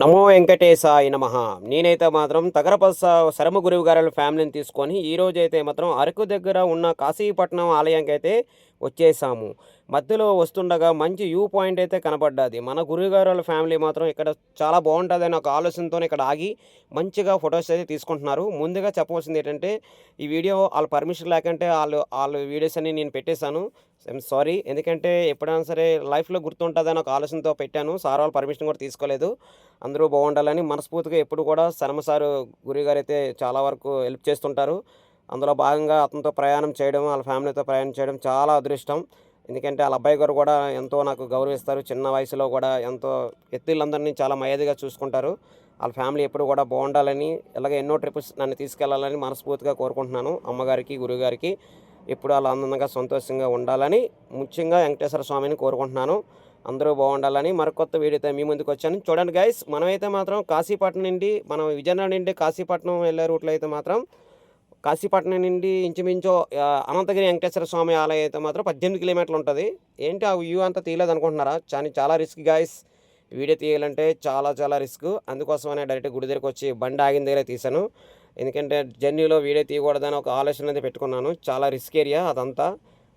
నమో వెంకటేశాయ నమ. నేనైతే మాత్రం తగరపస శరమ గురువు గారి ఫ్యామిలీని తీసుకొని ఈ మాత్రం అరకు దగ్గర ఉన్న కాశీపట్నం ఆలయానికి అయితే వచ్చేసాము. మధ్యలో వస్తుండగా మంచి వ్యూ పాయింట్ అయితే కనపడ్డది. మన గురువుగారు వాళ్ళ ఫ్యామిలీ మాత్రం ఇక్కడ చాలా బాగుంటుంది అని ఒక ఆలోచనతో ఇక్కడ ఆగి మంచిగా ఫొటోస్ అయితే తీసుకుంటున్నారు. ముందుగా చెప్పవలసింది ఏంటంటే ఈ వీడియో వాళ్ళ పర్మిషన్ లేకంటే వాళ్ళు వాళ్ళ వీడియోస్ అన్ని నేను పెట్టేశాను. ఐఎమ్ సారీ ఎందుకంటే ఎప్పుడైనా సరే లైఫ్లో గుర్తుంటుందని ఒక ఆలోచనతో పెట్టాను. సార్ వాళ్ళ పర్మిషన్ కూడా తీసుకోలేదు. అందరూ బాగుండాలని మనస్ఫూర్తిగా ఎప్పుడు కూడా శర్మ సారు గురుగారు అయితే చాలా వరకు హెల్ప్ చేస్తుంటారు. అందులో భాగంగా అతనితో ప్రయాణం చేయడం వాళ్ళ ఫ్యామిలీతో ప్రయాణం చేయడం చాలా అదృష్టం. ఎందుకంటే వాళ్ళ అబ్బాయి గారు కూడా ఎంతో నాకు గౌరవిస్తారు. చిన్న వయసులో కూడా ఎంతో ఎత్తులందరినీ చాలా మర్యాదగా చూసుకుంటారు. వాళ్ళ ఫ్యామిలీ ఎప్పుడు కూడా బాగుండాలని ఇలాగ ఎన్నో ట్రిప్స్ నన్ను తీసుకెళ్ళాలని మనస్ఫూర్తిగా కోరుకుంటున్నాను అమ్మగారికి గురుగారికి ఎప్పుడు వాళ్ళు ఆనందంగా సంతోషంగా ఉండాలని ముఖ్యంగా వెంకటేశ్వర స్వామిని కోరుకుంటున్నాను. అందరూ బాగుండాలని మరొకొత్త వీడియోతో మీ ముందుకు వచ్చాను. చూడండి గైస్ మనమైతే మాత్రం కాశీపట్నం నుండి మనం విజయనగరం నుండి కాశీపట్నం వెళ్ళే రూట్లో అయితే మాత్రం కాశీపట్నం నుండి ఇంచుమించు అనంతగిరి వెంకటేశ్వర స్వామి ఆలయం అయితే మాత్రం పద్దెనిమిది కిలోమీటర్లు ఉంటుంది. ఏంటి ఆ వ్యూ అంతా తీయలేదు అనుకుంటున్నారా? చాలా చాలా రిస్క్ గాయస్. వీడియో తీయాలంటే చాలా చాలా రిస్క్. అందుకోసమనే డైరెక్ట్ గుడి దగ్గరికి వచ్చి బండి ఆగిన దగ్గరే తీశాను. ఎందుకంటే జర్నీలో వీడియో తీయకూడదని ఒక ఆలోచన అయితే పెట్టుకున్నాను. చాలా రిస్క్ ఏరియా అదంతా.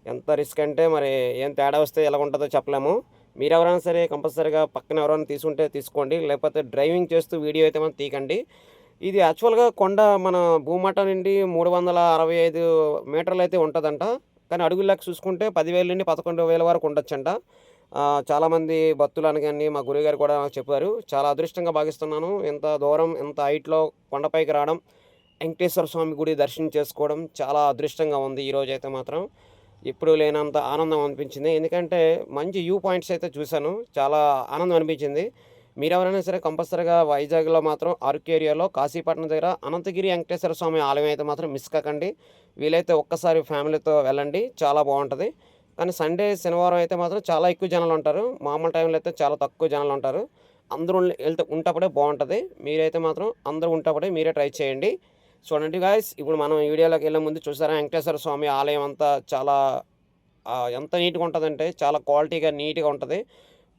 ఎంత రిస్క్ అంటే మరి ఏం తేడా వస్తే ఎలా ఉంటుందో చెప్పలేము. మీరు ఎవరైనా సరే కంపల్సరీగా పక్కన ఎవరైనా తీసుకుంటే తీసుకోండి. లేకపోతే డ్రైవింగ్ చేస్తూ వీడియో అయితే మనం తీకండి ఇది యాక్చువల్గా కొండ మన భూమట నుండి మూడు వందల అరవై ఐదు మీటర్లు అయితే ఉంటుందంట. కానీ అడుగు చూసుకుంటే పదివేల నుండి పదకొండు వేల వరకు ఉండొచ్చంట. చాలామంది భక్తులు అనగాని మా గురుగారు కూడా నాకు చెప్పారు. చాలా అదృష్టంగా భావిస్తున్నాను. ఇంత దూరం ఇంత హైట్లో కొండపైకి రావడం వెంకటేశ్వర స్వామి గుడి దర్శనం చేసుకోవడం చాలా అదృష్టంగా ఉంది ఈరోజు అయితే మాత్రం. ఎప్పుడు లేనంత ఆనందం అనిపించింది. ఎందుకంటే మంచి వ్యూ పాయింట్స్ అయితే చూశాను. చాలా ఆనందం అనిపించింది. మీరు ఎవరైనా సరే కంపల్సరీగా వైజాగ్లో మాత్రం అరకు ఏరియాలో కాశీపట్నం దగ్గర అనంతగిరి వెంకటేశ్వర స్వామి ఆలయం అయితే మాత్రం మిస్ కాకండి. వీలైతే ఒక్కసారి ఫ్యామిలీతో వెళ్ళండి. చాలా బాగుంటుంది. కానీ సండే శనివారం అయితే మాత్రం చాలా ఎక్కువ జనాలు ఉంటారు. మామూలు టైంలో అయితే చాలా తక్కువ జనాలు ఉంటారు. అందరూ వెళ్తే ఉంటప్పుడే బాగుంటుంది. మీరైతే మాత్రం అందరూ ఉంటప్పుడే మీరే ట్రై చేయండి. చూడండి గాయస్ ఇప్పుడు మనం ఈ వీడియోలోకి వెళ్ళే ముందు చూసారా వెంకటేశ్వర స్వామి ఆలయం అంతా చాలా ఎంత నీట్గా ఉంటుందంటే చాలా క్వాలిటీగా నీట్గా ఉంటుంది.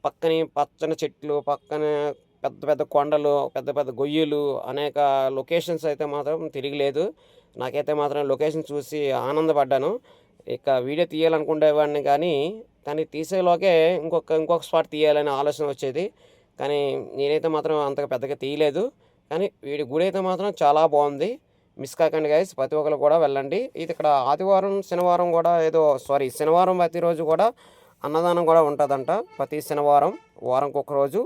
పక్కనే పచ్చని చెట్లు పక్కన పెద్ద పెద్ద కొండలు పెద్ద పెద్ద గొయ్యలు అనేక లొకేషన్స్ అయితే మాత్రం తిరగలేదు. నాకైతే మాత్రం లొకేషన్ చూసి ఆనందపడ్డాను. ఇక వీడియో తీయాలనుకునేవాడిని కానీ కానీ తీసేలోకే ఇంకొక ఇంకొక స్పాట్ తీయాలనే ఆలోచన వచ్చేది. కానీ నేనైతే మాత్రం అంతగా పెద్దగా తీయలేదు. కానీ వీడి గుడి అయితే మాత్రం చాలా బాగుంది. మిస్ కాకండి గైస్ ప్రతి ఒక్కరు కూడా వెళ్ళండి. ఇది ఇక్కడ ఆదివారం శనివారం కూడా ఏదో సారీ శనివారం ప్రతిరోజు కూడా అన్నదానం కూడా ఉంటుందంట ప్రతి శనివారం. వారంకి ఒకరోజు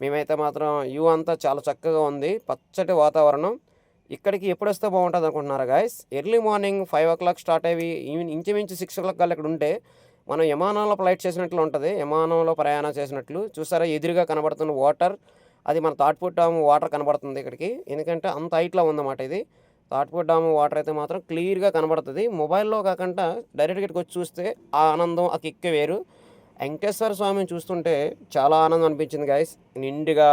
మేమైతే మాత్రం వ్యూ అంతా చాలా చక్కగా ఉంది. పచ్చటి వాతావరణం. ఇక్కడికి ఎప్పుడు వస్తే బాగుంటుంది అనుకుంటున్నారు guys early morning five o'clock start అయ్యి ఈవెన్ ఇంచుమించు సిక్స్ ఓ క్లాక్ కల్లా ఇక్కడ ఉంటే మనం విమానంలో ఫ్లైట్ చేసినట్లు ఉంటుంది. విమానంలో ప్రయాణం చేసినట్లు. చూసారా ఎదురుగా కనబడుతున్న వాటర్ అది మన తాట్పుట్ వాటర్ కనబడుతుంది ఇక్కడికి. ఎందుకంటే అంత హైట్లో ఉందన్నమాట ఇది. తాటిపూడి డామ్ వాటర్ అయితే మాత్రం క్లియర్గా కనబడుతుంది. మొబైల్లో కాకుండా డైరెక్ట్గా ఇక్కడికి వచ్చి చూస్తే ఆ ఆనందం ఆ కిక్కే వేరు. వెంకటేశ్వర స్వామిని చూస్తుంటే చాలా ఆనందం అనిపించింది గాయస్ నిండుగా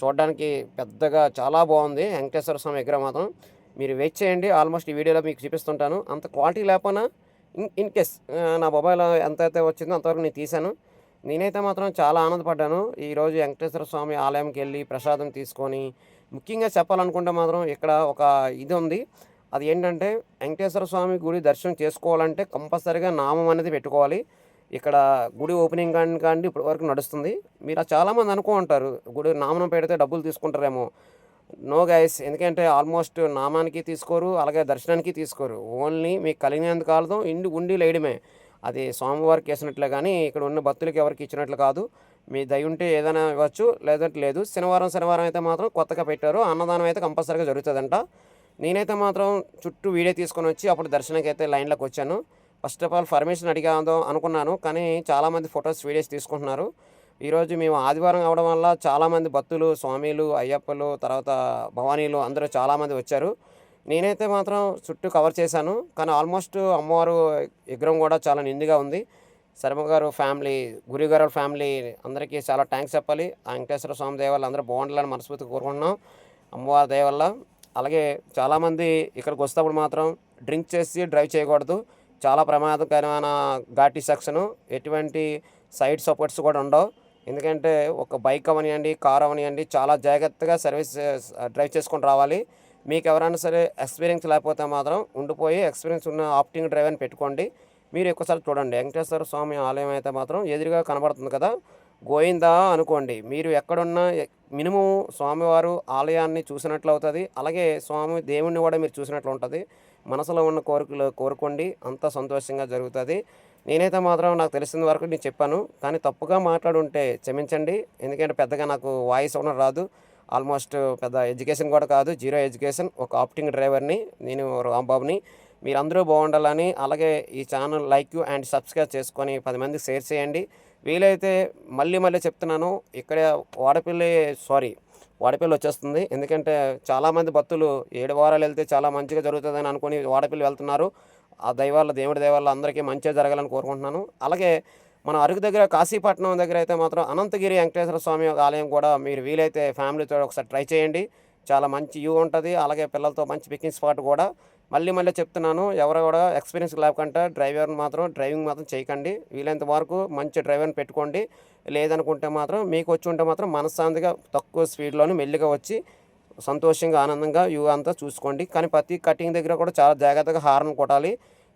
చూడడానికి పెద్దగా చాలా బాగుంది వెంకటేశ్వర స్వామి విగ్రహం మాత్రం. మీరు వెయిట్ చేయండి ఆల్మోస్ట్ ఈ వీడియోలో మీకు చూపిస్తుంటాను. అంత క్వాలిటీ లేకపోయినా ఇన్ ఇన్ కేస్ నా మొబైల్ ఎంత అయితే వచ్చిందో అంతవరకు నేను తీశాను. నేనైతే మాత్రం చాలా ఆనందపడ్డాను. ఈరోజు వెంకటేశ్వర స్వామి ఆలయంకి వెళ్ళి ప్రసాదం తీసుకొని ముఖ్యంగా చెప్పాలనుకుంటే మాత్రం ఇక్కడ ఒక ఇది ఉంది. అది ఏంటంటే వెంకటేశ్వర స్వామి గుడి దర్శనం చేసుకోవాలంటే కంపల్సరీగా నామం అనేది పెట్టుకోవాలి. ఇక్కడ గుడి ఓపెనింగ్ కానీ కానీ ఇప్పటి వరకు నడుస్తుంది. మీరు చాలామంది అనుకో ఉంటారు గుడి నామనం పెడితే డబ్బులు తీసుకుంటారేమో. నో గైస్ ఎందుకంటే ఆల్మోస్ట్ నామానికి తీసుకోరు అలాగే దర్శనానికి తీసుకోరు. ఓన్లీ మీకు కలిగినందుకు కాలదు ఇండి ఉండి లేయడమే. అది స్వామివారికి వేసినట్లే కానీ ఇక్కడ ఉన్న భక్తులకి ఎవరికి ఇచ్చినట్లు కాదు. మీ దయ ఉంటే ఏదైనా ఇవ్వచ్చు లేదంటే లేదు. శనివారం శనివారం అయితే మాత్రం కొత్తగా పెట్టారు. అన్నదానం అయితే కంపల్సరీగా జరుగుతుందంట. నేనైతే మాత్రం చుట్టూ వీడియో తీసుకొని వచ్చి అప్పుడు దర్శనానికి అయితే లైన్లోకి వచ్చాను. ఫస్ట్ ఆఫ్ ఆల్ పర్మిషన్ అడిగాదో అనుకున్నాను కానీ చాలామంది ఫొటోస్ వీడియోస్ తీసుకుంటున్నారు. ఈరోజు మేము ఆదివారం అవడం వల్ల చాలామంది భక్తులు స్వామీలు అయ్యప్పలు తర్వాత భవానీలు అందరూ చాలామంది వచ్చారు. నేనైతే మాత్రం చుట్టూ కవర్ చేశాను. కానీ ఆల్మోస్ట్ అమ్మవారు విగ్రహం కూడా చాలా నిండుగా ఉంది. శర్మ గారు ఫ్యామిలీ గురి గారు ఫ్యామిలీ అందరికీ చాలా థ్యాంక్స్ చెప్పాలి. ఆ వెంకటేశ్వర స్వామి దయ అందరూ బాగుండాలని మనస్ఫూర్తి కోరుకుంటున్నాం. అమ్మవారి దయ అలాగే చాలామంది ఇక్కడికి వస్తేప్పుడు మాత్రం డ్రింక్ చేసి డ్రైవ్ చేయకూడదు. చాలా ప్రమాదకరమైన ఘాటి సెక్షను. ఎటువంటి సైడ్ సపోర్ట్స్ కూడా ఉండవు. ఎందుకంటే ఒక బైక్ అవనియండి కార్ అవనియండి చాలా జాగ్రత్తగా సర్వీస్ డ్రైవ్ చేసుకొని రావాలి. మీకు ఎవరైనా సరే ఎక్స్పీరియన్స్ లేకపోతే మాత్రం ఉండిపోయి ఎక్స్పీరియన్స్ ఉన్న ఆప్టింగ్ డ్రైవర్ని పెట్టుకోండి. మీరు ఒక్కసారి చూడండి. వెంకటేశ్వర స్వామి ఆలయం అయితే మాత్రం ఎదురుగా కనబడుతుంది కదా? గోయిందా అనుకోండి. మీరు ఎక్కడున్నా మినిమం స్వామివారు ఆలయాన్ని చూసినట్లు అవుతుంది. అలాగే స్వామి దేవుణ్ణి కూడా మీరు చూసినట్లు ఉంటుంది. మనసులో ఉన్న కోరికలు కోరుకోండి. అంత సంతోషంగా జరుగుతుంది. నేనైతే మాత్రం నాకు తెలిసిన వరకు నేను చెప్పాను. కానీ తప్పుగా మాట్లాడుంటే క్షమించండి. ఎందుకంటే పెద్దగా నాకు వాయిస్ అవడం రాదు. ఆల్మోస్ట్ పెద్ద ఎడ్యుకేషన్ కూడా కాదు. జీరో ఎడ్యుకేషన్ ఒక ఆప్టింగ్ డ్రైవర్ని నేను రాంబాబుని. మీరందరూ బాగుండాలని అలాగే ఈ ఛానల్ లైక్ అండ్ సబ్స్క్రైబ్ చేసుకొని పది మందికి షేర్ చేయండి. వీలైతే మళ్ళీ మళ్ళీ చెప్తున్నాను ఇక్కడ వాడపల్లి సారీ వాడపల్లి వచ్చేస్తుంది. ఎందుకంటే చాలామంది భక్తులు ఏడు వారాలు వెళ్తే చాలా మంచిగా జరుగుతుందని అనుకుని వాడపల్లి వెళ్తున్నారు. ఆ దైవాల దేవుడి దైవాల అందరికీ మంచిగా జరగాలని కోరుకుంటున్నాను. అలాగే మన అరకు దగ్గర కాశీపట్నం దగ్గర అయితే మాత్రం అనంతగిరి వెంకటేశ్వర స్వామి ఆలయం కూడా మీరు వీలైతే ఫ్యామిలీతో ఒకసారి ట్రై చేయండి. చాలా మంచి వ్యూ ఉంటుంది. అలాగే పిల్లలతో మంచి పిక్నిక్ స్పాట్ కూడా. మళ్ళీ మళ్ళీ చెప్తున్నాను ఎవరు కూడా ఎక్స్పీరియన్స్ లేకుండా డ్రైవర్ మాత్రం డ్రైవింగ్ మాత్రం చేయకండి. వీలైనంత వరకు మంచి డ్రైవర్ని పెట్టుకోండి. లేదనుకుంటే మాత్రం మీకు వచ్చి ఉంటే మాత్రం మనశ్శాంతిగా తక్కువ స్పీడ్లోనే మెల్లిగా వచ్చి సంతోషంగా ఆనందంగా వ్యూ అంతా చూసుకోండి. కానీ ప్రతి కటింగ్ దగ్గర కూడా చాలా జాగ్రత్తగా హార్న్ కొట్టాలి.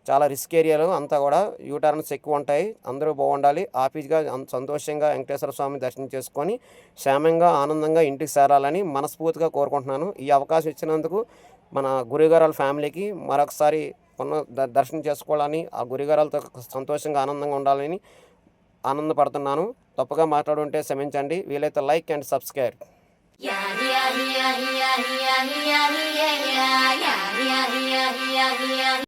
చాలా రిస్క్ ఏరియాలు అంతా కూడా యూటర్న్స్ ఎక్కువ ఉంటాయి. అందరూ బాగుండాలి. ఆఫీస్గా సంతోషంగా వెంకటేశ్వర స్వామి దర్శనం చేసుకొని క్షేమంగా ఆనందంగా ఇంటికి చేరాలని మనస్ఫూర్తిగా కోరుకుంటున్నాను. ఈ అవకాశం ఇచ్చినందుకు మన గురుగారాల ఫ్యామిలీకి మరొకసారి ఉన్న ద- దర్శనం చేసుకోవాలని ఆ గురుగారాలతో సంతోషంగా ఆనందంగా ఉండాలని ఆనందపడుతున్నాను తప్పుగా మాట్లాడుంటే క్షమించండి వీలైతే లైక్ అండ్ సబ్స్క్రైబ్